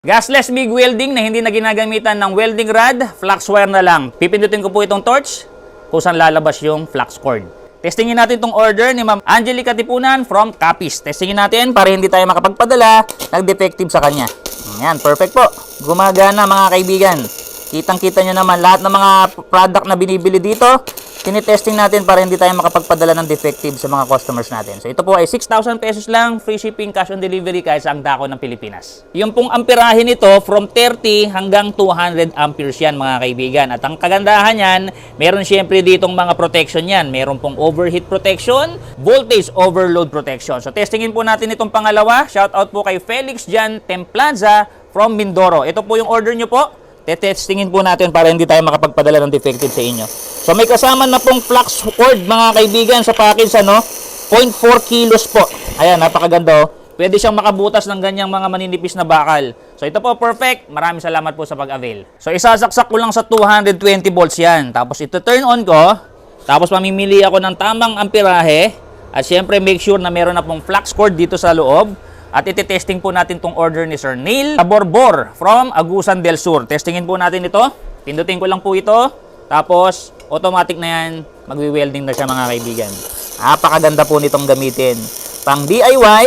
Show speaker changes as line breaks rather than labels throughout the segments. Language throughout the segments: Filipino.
Gasless MIG welding na hindi na ginagamitan ng welding rod, flux wire na lang. Pipindutin ko po itong torch kung saan lalabas yung flux cord. Testingin natin itong order ni Ma'am Angelica Tipunan from Capiz. Testingin natin para hindi tayo makapagpadala ng defective sa kanya. Yan, perfect po. Gumagana mga kaibigan. Kitang-kita nyo naman lahat ng mga product na binibili dito, tinitesting natin para hindi tayo makapagpadala ng defective sa mga customers natin. So ito po ay 6,000 pesos lang, free shipping, cash on delivery kahit sa ang dako ng Pilipinas. Yung pong amperahe nito from 30 hanggang 200 amperes yan mga kaibigan. At ang kagandahan yan, meron siyempre ditong mga protection yan. Meron pong overheat protection, voltage overload protection. So testingin po natin itong pangalawa. Shout out po kay Felix Jan Templaza from Mindoro. Ito po yung order nyo po. Tetestingin po natin para hindi tayo makapagpadala ng defective sa inyo. So may kasama na pong flux cord mga kaibigan sa package ano, 0.4 kilos po. Ayan, napakaganda oh. Pwede siyang makabutas ng ganyang mga maninipis na bakal. So ito po perfect. Maraming salamat po sa pag-avail. So isasaksak ko lang sa 220 volts yan. Tapos ito turn on ko. Tapos mamimili ako ng tamang amperahe. At syempre make sure na meron na pong flux cord dito sa loob. At iti-testing po natin tong order ni Sir Neil Borbor from Agusan del Sur. Testingin po natin ito. Pindutin ko lang po ito. Tapos, automatic na yan. Magwi-welding na siya mga kaibigan. Napakaganda po nitong gamitin. Pang DIY,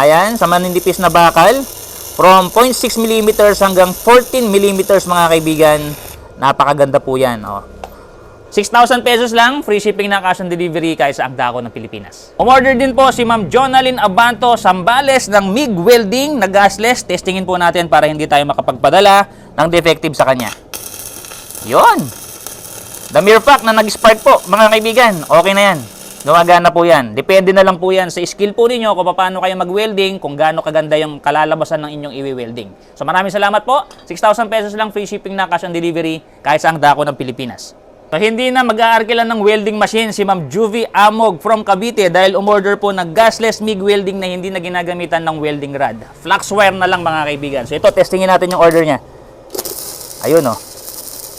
ayan, sa maninipis na bakal. From 0.6 mm hanggang 14 mm mga kaibigan. Napakaganda po yan. Oh. 6,000 pesos lang, free shipping na cash on delivery kahit sa Agdako ng Pilipinas. Umorder din po si Ma'am Jonalyn Abanto Sambales ng MIG Welding na gasless. Testingin po natin para hindi tayo makapagpadala ng defective sa kanya. Yon. The mere fact na nag-spark po, mga kaibigan, okay na yan. Gumagana po yan. Depende na lang po yan sa skill po ninyo kung paano kayo mag-welding, kung gaano kaganda yung kalalabasan ng inyong i-welding. So maraming salamat po. 6,000 pesos lang free shipping na cash on delivery kahit sa dako ng Pilipinas. So hindi na mag-aarkilan ng welding machine si Ma'am Juvie Amog from Cavite dahil umorder po ng gasless MIG welding na hindi na ginagamitan ng welding rod. Flux wire na lang mga kaibigan. So ito, testingin natin yung order niya. Ayun oh.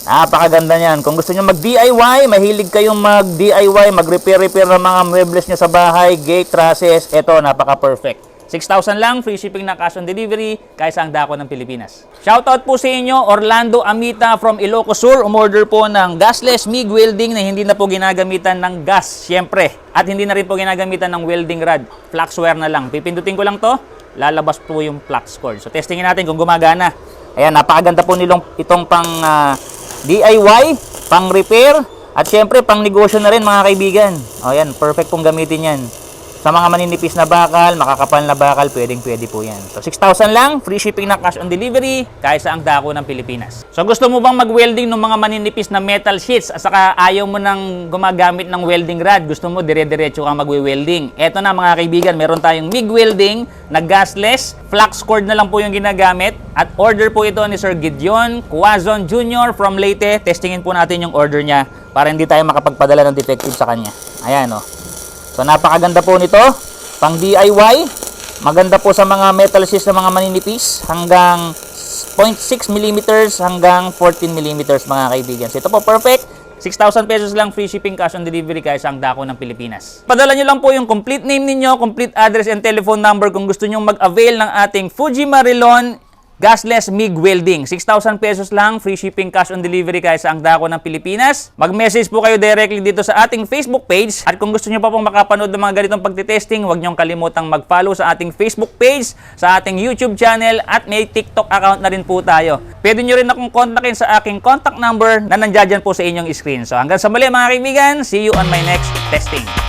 Napakaganda niyan. Kung gusto niyo mag-DIY, mahilig kayong mag-DIY, mag-repair-repair ng mga muebles niyo sa bahay, gate, trusses, ito, napaka-perfect. 6,000 lang, free shipping na cash on delivery, kahit sa ang dako ng Pilipinas. Shoutout po sa inyo, Orlando Amita from Ilocos Sur. Umorder po ng gasless MIG welding na hindi na po ginagamitan ng gas, syempre. At hindi na rin po ginagamitan ng welding rod. Flux wire na lang. Pipindutin ko lang to, lalabas po yung flux cord. So testingin natin kung gumagana. Ayan, napakaganda po nilong itong pang ah, DIY, pang repair, at syempre pang negosyo na rin mga kaibigan. O yan, perfect pong gamitin yan. Sa mga maninipis na bakal, makakapal na bakal, pwedeng pwede po yan. So 6,000 lang, free shipping na cash on delivery, kahit sa ang dako ng Pilipinas. So gusto mo bang mag-welding ng mga maninipis na metal sheets at saka ayaw mo nang gumagamit ng welding rod, gusto mo dire-diretso kang magwe-welding. Eto na mga kaibigan, meron tayong MIG welding na gasless, flux cord na lang po yung ginagamit at order po ito ni Sir Gideon Cuazon Jr. from Leyte. Testingin po natin yung order niya para hindi tayo makapagpadala ng defective sa kanya. Ayan oh. So napakaganda po nito, pang DIY. Maganda po sa mga metal sheets na mga maninipis hanggang 0.6 mm hanggang 14 mm mga kaibigan. So ito po perfect. 6,000 pesos lang free shipping cash on delivery kahit sa ang dako ng Pilipinas. Padala nyo lang po yung complete name ninyo, complete address and telephone number kung gusto nyo mag-avail ng ating Fuji Marilon Gasless MIG Welding. 6,000 pesos lang, free shipping cash on delivery kahit sa ang dako ng Pilipinas. Mag-message po kayo directly dito sa ating Facebook page. At kung gusto nyo pa pong makapanood ng mga ganitong pagtitesting, huwag nyong kalimutang mag-follow sa ating Facebook page, sa ating YouTube channel, at may TikTok account na rin po tayo. Pwede nyo rin akong kontakin sa aking contact number na nandiyan po sa inyong screen. So hanggang sa muli mga kaibigan, see you on my next testing.